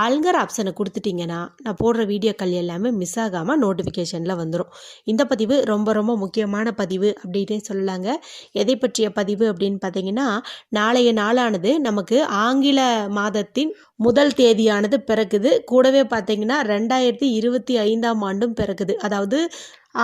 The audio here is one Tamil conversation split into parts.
ஆளுங்கிற ஆப்ஷனை கொடுத்துட்டிங்கன்னா நான் போடுற வீடியோக்கள் எல்லாமே மிஸ் ஆகாமல் நோட்டிஃபிகேஷனில் வந்துடும் இந்த பதிவு ரொம்ப ரொம்ப முக்கியமான பதிவு அப்படின்னே சொல்லலாங்க. எதை பற்றிய பதிவு அப்படின்னு பார்த்தீங்கன்னா நாளைய நாளானது நமக்கு ஆங்கில மாதத்தின் முதல் தேதியானது பிறக்குது. கூடவே பார்த்தீங்கன்னா ரெண்டாயிரத்தி இருபத்தி ஐந்தாம் ஆண்டும் பிறக்குது. அதாவது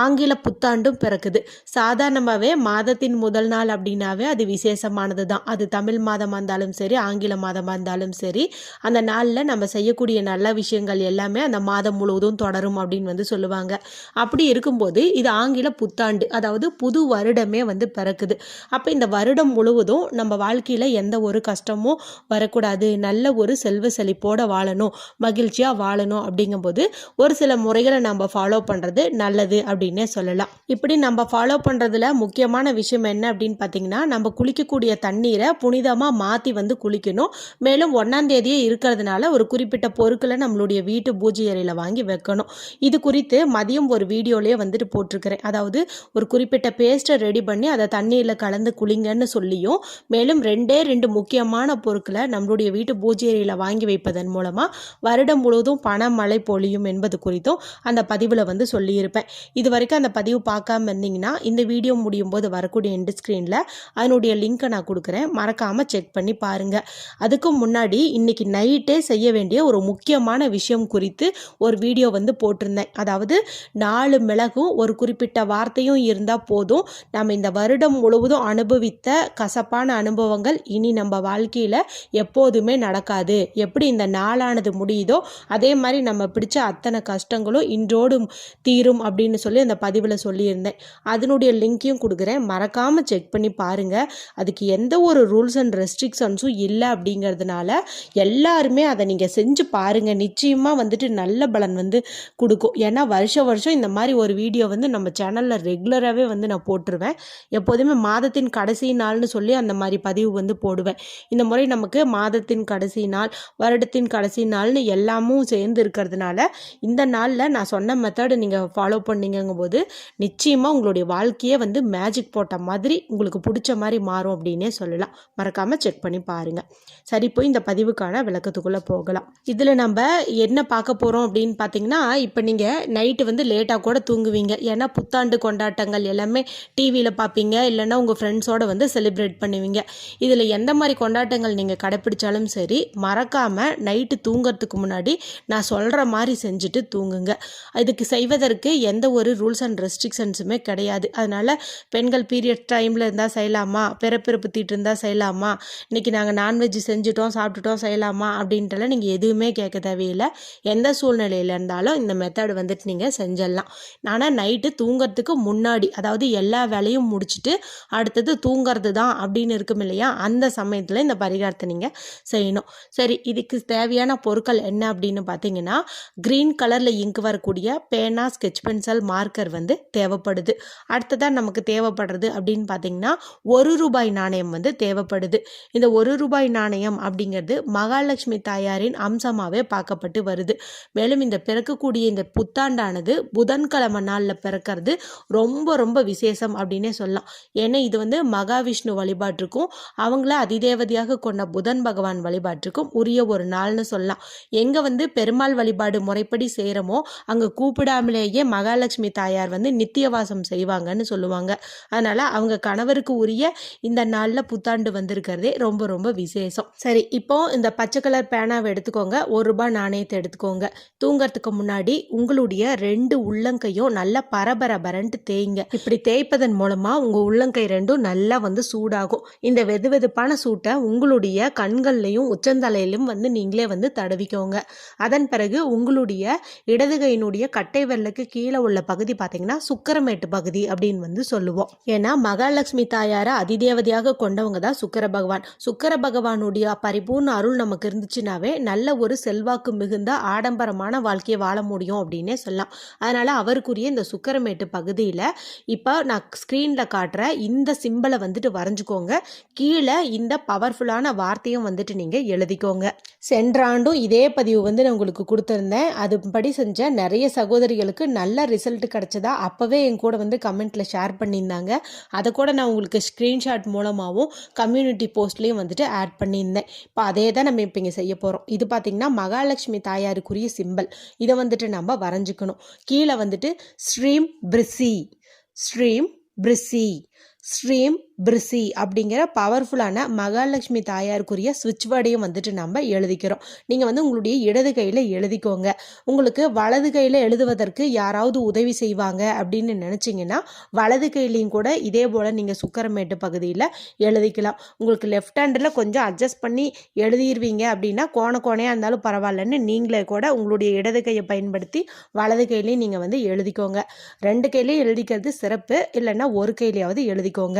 ஆங்கில புத்தாண்டும் பிறக்குது. சாதாரணமாகவே மாதத்தின் முதல் நாள் அப்படின்னாவே அது விசேஷமானது தான் அது தமிழ் மாதமாக இருந்தாலும் சரி ஆங்கில மாதமாக இருந்தாலும் சரி அந்த நாளில் நம்ம செய்யக்கூடிய நல்ல விஷயங்கள் எல்லாமே அந்த மாதம் முழுவதும் தொடரும் அப்படின்னு வந்து சொல்லுவாங்க. அப்படி இருக்கும்போது இது ஆங்கில புத்தாண்டு அதாவது புது வருடமே வந்து பிறக்குது. அப்போ இந்த வருடம் முழுவதும் நம்ம வாழ்க்கையில் எந்த ஒரு கஷ்டமும் வரக்கூடாது. நல்ல ஒரு செல்வ செழிப்போட வாழணும் மகிழ்ச்சியாக வாழணும் அப்படிங்கும்போது ஒரு சில முறைகளை நம்ம ஃபாலோ பண்ணுறது நல்லது அப்படின்னே சொல்லலாம். இப்படி நம்ம ஃபாலோ பண்ணுறதுல முக்கியமான விஷயம் என்ன அப்படின்னு பார்த்தீங்கன்னா நம்ம குளிக்கக்கூடிய தண்ணீரை புனிதமாக மாற்றி வந்து குளிக்கணும். மேலும் ஒன்றாம் தேதியே இருக்கிறதுனால ஒரு குறிப்பிட்ட குறிப்பிட்ட பொருட்களை நம்மளுடைய வீட்டு பூஜை அறையில் வாங்கி வைக்கணும். இது குறித்து மதியம் ஒரு வீடியோலேயே வந்துட்டு போட்டிருக்கிறேன். அதாவது ஒரு குறிப்பிட்ட பேஸ்ட்டை ரெடி பண்ணி அதை தண்ணீரில் கலந்து குளிங்கன்னு சொல்லியும் மேலும் ரெண்டே ரெண்டு முக்கியமான பொருட்களை நம்மளுடைய வீட்டு பூஜை அறையில் வாங்கி வைப்பதன் மூலமாக வருடம் முழுவதும் பண மழை பொழியும் என்பது குறித்தும் அந்த பதிவில் வந்து சொல்லியிருப்பேன். இது வரைக்கும் அந்த பதிவு பார்க்காம இருந்தீங்கன்னா இந்த வீடியோ முடியும் போது வரக்கூடிய எண்டு ஸ்க்ரீனில் அதனுடைய லிங்க்கை நான் கொடுக்குறேன். மறக்காமல் செக் பண்ணி பாருங்கள் அதுக்கும் முன்னாடி இன்றைக்கி நைட்டே செய்ய வேண்டிய ஒரு முக்கியமான விஷயம் குறித்து ஒரு வீடியோ வந்து போட்டிருந்தேன். அதாவது நாலு மிளகும் ஒரு குறிப்பிட்ட வார்த்தையும் இருந்தால் போதும். நம்ம இந்த வருடம் முழுவதும் அனுபவித்த கசப்பான அனுபவங்கள் இனி நம்ம வாழ்க்கையில் எப்போதுமே நடக்காது. எப்படி இந்த நாளானது முடியுதோ அதே மாதிரி நம்ம பிடிச்ச அத்தனை கஷ்டங்களும் இன்றோடு தீரும் அப்படின்னு சொல்லி அந்த பதிவில் சொல்லியிருந்தேன். அதனுடைய லிங்க்கையும் கொடுக்குறேன். மறக்காமல் செக் பண்ணி பாருங்கள் அதுக்கு எந்த ஒரு ரூல்ஸ் அண்ட் ரெஸ்ட்ரிக்ஷன்ஸும் இல்லை அப்படிங்கிறதுனால எல்லாருமே அதை நீங்கள் செஞ்சு பாருங்கள் நிச்சயமாக வந்துட்டு நல்ல பலன் வந்து கொடுக்கும். ஏன்னா வருஷம் வருஷம் இந்த மாதிரி ஒரு வீடியோ வந்து நம்ம சேனலில் ரெகுலராகவே வந்து நான் போட்டுருவேன். எப்போதுமே மாதத்தின் கடைசி நாள்னு சொல்லி அந்த மாதிரி பதிவு வந்து போடுவேன். இந்த முறை நமக்கு மாதத்தின் கடைசி நாள் வருடத்தின் கடைசி நாள்னு எல்லாமும் சேர்ந்து இருக்கிறதுனால இந்த நாளில் நான் சொன்ன மெத்தடு நீங்கள் ஃபாலோ பண்ணீங்கங்கும் போது நிச்சயமாக உங்களுடைய வாழ்க்கையே வந்து மேஜிக் போட்ட மாதிரி உங்களுக்கு பிடிச்ச மாதிரி மாறும் அப்படின்னே சொல்லலாம். மறக்காமல் செக் பண்ணி பாருங்கள் சரி போய் இந்த பதிவுக்கான விளக்கத்துக்குள்ளே போகலாம். இதில் நம்ம என்ன பார்க்க போகிறோம் அப்படின்னு பார்த்தீங்கன்னா இப்போ நீங்கள் நைட்டு வந்து லேட்டாக கூட தூங்குவீங்க. ஏன்னா புத்தாண்டு கொண்டாட்டங்கள் எல்லாமே டிவியில் பார்ப்பீங்க. இல்லைன்னா உங்கள் ஃப்ரெண்ட்ஸோடு வந்து செலிப்ரேட் பண்ணுவீங்க. இதில் எந்த மாதிரி கொண்டாட்டங்கள் நீங்கள் கடைப்பிடிச்சாலும் சரி மறக்காமல் நைட்டு தூங்குறதுக்கு முன்னாடி நான் சொல்கிற மாதிரி செஞ்சுட்டு தூங்குங்க. இதுக்கு செய்வதற்கு எந்த ஒரு ரூல்ஸ் அண்ட் ரெஸ்ட்ரிக்ஷன்ஸுமே கிடையாது. அதனால் பெண்கள் பீரியட் டைமில் இருந்தால் செய்யலாமா? பிறப்பிறப்பு தீட்டு இருந்தால் செய்யலாமா? இன்றைக்கி நாங்கள் நான்வெஜ் செஞ்சுட்டோம் சாப்பிட்டுட்டோம் செய்யலாமா? அப்படின்ட்டுலாம் நீங்கள் எதுவுமே கேட்க தேவையில்லை. எந்த சூழ்நிலையில் இருந்தாலும் இந்த மெத்தட் வந்துட்டு நீங்கள் செஞ்சிடலாம். ஆனால் நைட்டு தூங்குறதுக்கு முன்னாடி அதாவது எல்லா வேலையும் முடிச்சுட்டு அடுத்தது தூங்குறது தான் அப்படின்னு இருக்கும் இல்லையா? அந்த சமயத்தில் இந்த பரிகாரத்தை நீங்கள் செய்யணும். சரி இதுக்கு தேவையான பொருட்கள் என்ன அப்படின்னு பார்த்தீங்கன்னா க்ரீன் கலரில் இங்க் வரக்கூடிய பேனா ஸ்கெச் பென்சில் மார்க்கர் வந்து தேவைப்படுது. அடுத்ததாக நமக்கு தேவைப்படுறது அப்படின்னு பார்த்தீங்கன்னா ஒரு ரூபாய் நாணயம் வந்து தேவைப்படுது. இந்த ஒரு ரூபாய் நாணயம் அப்படிங்கிறது மகாலட்சுமி தாயாரின் அம்சமாகவே பார்க்கப்பட்டு வருது. மேலும் இந்த பிறக்கக்கூடிய இந்த புத்தாண்டானது புதன்கிழமை நாளில் பிறக்கிறது ரொம்ப ரொம்ப விசேஷம் அப்படின்னே சொல்லலாம். ஏன்னா இது வந்து மகாவிஷ்ணு வழிபாட்டிற்கும் அவங்கள அதிதேவதையாக கொண்ட புதன் பகவான் வழிபாட்டிற்கும் உரிய ஒரு நாள்னு சொல்லலாம். எங்கே வந்து பெருமாள் வழிபாடு முறைப்படி செய்கிறோமோ அங்கே கூப்பிடாமலேயே மகாலட்சுமி தாயார் வந்து நித்தியவாசம் செய்வாங்கன்னு சொல்லுவாங்க. அதனால் அவங்க கணவருக்கு உரிய இந்த நாளில் புத்தாண்டு வந்திருக்கிறதே ரொம்ப ரொம்ப விசேஷம். சரி இப்போ இந்த பச்சை கலர் பேனாவை எடுத்துக்கோங்க. ஒரு ரூபாய் நாணயத்தை எடுத்துக்கோங்க. தூங்கறதுக்கு முன்னாடி உங்களுடைய ரெண்டு உள்ளங்கையும் நல்லா பரபரபரன்ட்டு தேய்ங்க. இப்படி தேய்ப்பதன் மூலமாக உங்கள் உள்ளங்கை ரெண்டும் நல்லா வந்து சூடாகும். இந்த வெது வெதுப்பான சூட்டை உங்களுடைய கண்கள்லையும் உச்சந்தலையிலும் வந்து நீங்களே வந்து தடவிக்கோங்க. அதன் பிறகு உங்களுடைய இடதுகையினுடைய கட்டை விரலுக்கு கீழே உள்ள பகுதி பார்த்தீங்கன்னா சுக்கரமேட்டு பகுதி அப்படின்னு வந்து சொல்லுவோம். ஏன்னா மகாலட்சுமி தாயாரை அதிதேவதையாக கொண்டவங்க தான் சுக்கர பகவான். சுக்கர பகவானுடைய பரிபூர்ண அருள் நமக்கு இருந்துச்சுனாவே நல்ல நல்ல ஒரு செல்வாக்கு மிகுந்த ஆடம்பரமான வாழ்க்கையை வாழ முடியும் அப்படின்னே சொல்லலாம். அதனால் அவருக்குரிய இந்த சுக்கரமேட்டு பகுதியில் இப்போ நான் ஸ்க்ரீனில் காட்டுற இந்த சிம்பிளை வந்துட்டு வரைஞ்சிக்கோங்க. கீழே இந்த பவர்ஃபுல்லான வார்த்தையும் வந்துட்டு நீங்கள் எழுதிக்கோங்க. சென்ற ஆண்டும் இதே பதிவு வந்து நான் உங்களுக்கு கொடுத்துருந்தேன். அதுபடி செஞ்ச நிறைய சகோதரிகளுக்கு நல்ல ரிசல்ட் கிடச்சதா அப்போவே என் கூட வந்து கமெண்ட்டில் ஷேர் பண்ணியிருந்தாங்க. அதை கூட நான் உங்களுக்கு ஸ்க்ரீன்ஷாட் மூலமாகவும் கம்யூனிட்டி போஸ்ட்லேயும் வந்துட்டு ஆட் பண்ணியிருந்தேன். இப்போ அதே தான் நம்ம இப்போ இங்கே செய்ய போகிறோம் இது பார்த்திங்கன்னா மகாலட்சுமி தாயாருக்குரிய சிம்பல் இதை வந்துட்டு நம்ம வரைஞ்சிக்கணும். கீழே வந்துட்டு ஸ்ரீம் பிரிசி. ஸ்ரீம் பிரிசி. ஸ்ரீம் பிரிசி அப்படிங்கிற பவர்ஃபுல்லான மகாலட்சுமி தாயாருக்குரிய சுவிட்ச் வேர்டையும் வந்துட்டு நம்ம எழுதிக்கிறோம். நீங்கள் வந்து உங்களுடைய இடது கையில் எழுதிக்கோங்க. உங்களுக்கு வலது கையில் எழுதுவதற்கு யாராவது உதவி செய்வாங்க அப்படின்னு நினச்சிங்கன்னா வலது கையிலையும் கூட இதே போல் நீங்கள் சுக்கரமேட்டு பகுதியில் எழுதிக்கலாம். உங்களுக்கு லெஃப்ட் ஹேண்டில் கொஞ்சம் அட்ஜஸ்ட் பண்ணி எழுதிடுவீங்க அப்படின்னா கோண கோணையாக இருந்தாலும் பரவாயில்லன்னு நீங்களே கூட உங்களுடைய இடது கையை பயன்படுத்தி வலது கையிலையும் நீங்கள் வந்து எழுதிக்கோங்க. ரெண்டு கையிலையும் எழுதிக்கிறது சிறப்பு. இல்லைன்னா ஒரு கையிலையாவது எழுதிக்கோங்க.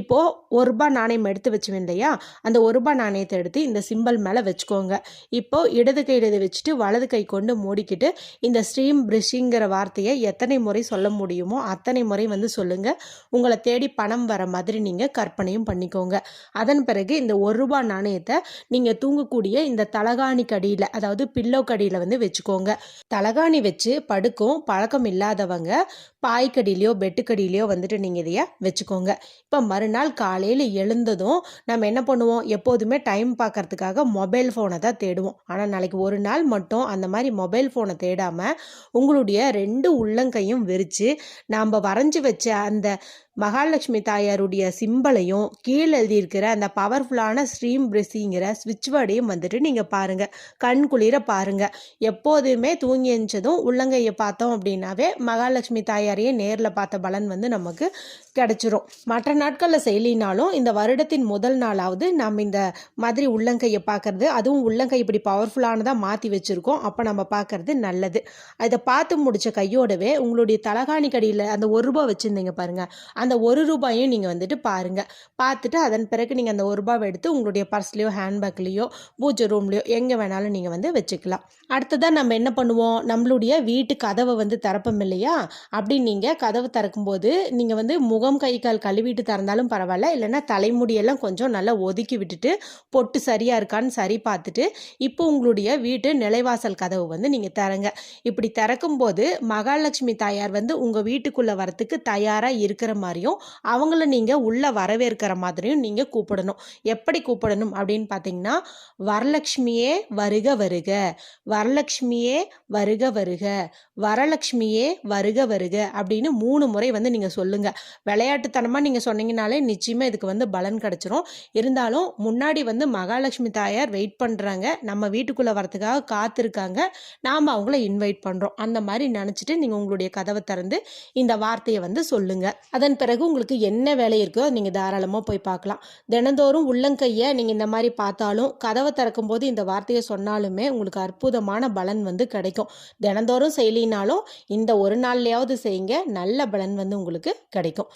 இப்போது ஒரு ரூபாய் நாணயம் எடுத்து வச்சுவேன் இல்லையா? அந்த ஒரு ரூபாய் நாணயத்தை எடுத்து இந்த சிம்பல் மேலே வச்சுக்கோங்க. இப்போது இடது கை இடது வச்சுட்டு வலது கை கொண்டு மூடிக்கிட்டு இந்த ஸ்ட்ரீம் பிரிஷிங்கிற வார்த்தையை எத்தனை முறை சொல்ல முடியுமோ அத்தனை முறை வந்து சொல்லுங்கள் உங்களை தேடி பணம் வர மாதிரி நீங்கள் கற்பனையும் பண்ணிக்கோங்க. அதன் பிறகு இந்த ஒரு ரூபாய் நாணயத்தை நீங்கள் தூங்கக்கூடிய இந்த தலகாணி கடியில் அதாவது பில்லோ கடியில் வந்து வச்சுக்கோங்க. தலகாணி வச்சு படுக்கும் பழக்கம் இல்லாதவங்க பாய்க்கடியிலையோ பெட்டுக்கடியிலையோ வந்துட்டு நீங்கள் இதைய வச்சுக்கோங்க. இப்போ மறுநாள் காலையில் எழுந்ததும் நம்ம என்ன பண்ணுவோம்? எப்போதுமே டைம் பார்க்கறதுக்காக மொபைல் ஃபோனை தான் தேடுவோம். ஆனால் நாளைக்கு ஒரு நாள் மட்டும் அந்த மாதிரி மொபைல் ஃபோனை தேடாமல் உங்களுடைய ரெண்டு உள்ளங்கையும் விரித்து நாம் வரைஞ்சி வச்ச அந்த மகாலட்சுமி தாயாருடைய சிம்பலையும் கீழே எழுதியிருக்கிற அந்த பவர்ஃபுல்லான ஸ்ட்ரீம் பிரெஸிங்கிற ஸ்விட்ச் வேர்டையும் வந்துட்டு நீங்கள் பாருங்கள் கண் குளிர பாருங்கள் எப்போதுமே தூங்கி எழுந்ததும் உள்ளங்கையை பார்த்தோம் அப்படின்னாவே மகாலட்சுமி தாயாரையே நேரில் பார்த்த பலன் வந்து நமக்கு கிடச்சிரும். மற்ற நாட்களில் செய்யலினாலும் இந்த வருடத்தின் முதல் நாளாவது நம்ம இந்த மாதிரி உள்ளங்கையை பார்க்கறது அதுவும் உள்ளங்கை இப்படி பவர்ஃபுல்லானதாக மாற்றி வச்சுருக்கோம். அப்போ நம்ம பார்க்கறது நல்லது. அதை பார்த்து முடித்த கையோடவே உங்களுடைய தலகாணி கடியில் அந்த ஒரு ரூபா வச்சுருந்தீங்க பாருங்கள் அந்த ஒரு ரூபாயும் நீங்கள் வந்துட்டு பாருங்கள் பார்த்துட்டு அதன் பிறகு நீங்கள் அந்த ஒரு ரூபாவை எடுத்து உங்களுடைய பர்ஸ்லேயோ ஹேண்ட்பேக்லேயோ பூஜை ரூம்லேயோ எங்கே வேணாலும் நீங்கள் வந்து வச்சுக்கலாம். அடுத்ததாக நம்ம என்ன பண்ணுவோம்? நம்மளுடைய வீட்டு கதவை வந்து திறப்போம் இல்லையா? அப்படி நீங்கள் கதவை திறக்கும்போது நீங்கள் வந்து மு முகம் கை கால் கழுவிட்டு திறந்தாலும் பரவாயில்ல. இல்லைன்னா தலைமுடியெல்லாம் கொஞ்சம் நல்லா ஒதுக்கி விட்டுட்டு பொட்டு சரியாக இருக்கான்னு சரி பார்த்துட்டு இப்போ உங்களுடைய வீட்டு நிலைவாசல் கதவு வந்து நீங்கள் திறங்க. இப்படி திறக்கும்போது மகாலட்சுமி தாயார் வந்து உங்கள் வீட்டுக்குள்ளே வரத்துக்கு தயாராக இருக்கிற மாதிரியும் அவங்கள நீங்கள் உள்ளே வரவேற்கிற மாதிரியும் நீங்கள் கூப்பிடணும். எப்படி கூப்பிடணும் அப்படின்னு பார்த்தீங்கன்னா வரலட்சுமியே வருக வருக வரலட்சுமியே வருக வருக வரலட்சுமியே வருக வருக அப்படின்னு மூணு முறை வந்து நீங்கள் சொல்லுங்கள் விளையாட்டுத்தனமாக நீங்கள் சொன்னீங்கனாலே நிச்சயமாக இதுக்கு வந்து பலன் கிடச்சிரும். இருந்தாலும் முன்னாடி வந்து மகாலட்சுமி தாயார் வெயிட் பண்ணுறாங்க நம்ம வீட்டுக்குள்ளே வரத்துக்காக காத்திருக்காங்க. நாம் அவங்கள இன்வைட் பண்ணுறோம் அந்த மாதிரி நினச்சிட்டு நீங்கள் உங்களுடைய கதவை திறந்து இந்த வார்த்தையை வந்து சொல்லுங்கள் அதன் பிறகு உங்களுக்கு என்ன வேலை இருக்கோ நீங்கள் தாராளமாக போய் பார்க்கலாம். தினந்தோறும் உள்ளங்கையை நீங்கள் இந்த மாதிரி பார்த்தாலும் கதவை திறக்கும் போது இந்த வார்த்தையை சொன்னாலுமே உங்களுக்கு அற்புதமான பலன் வந்து கிடைக்கும். தினந்தோறும் செய்யலினாலும் இந்த ஒரு நாள்லையாவது செய்யுங்க. நல்ல பலன் வந்து உங்களுக்கு கிடைக்கும்.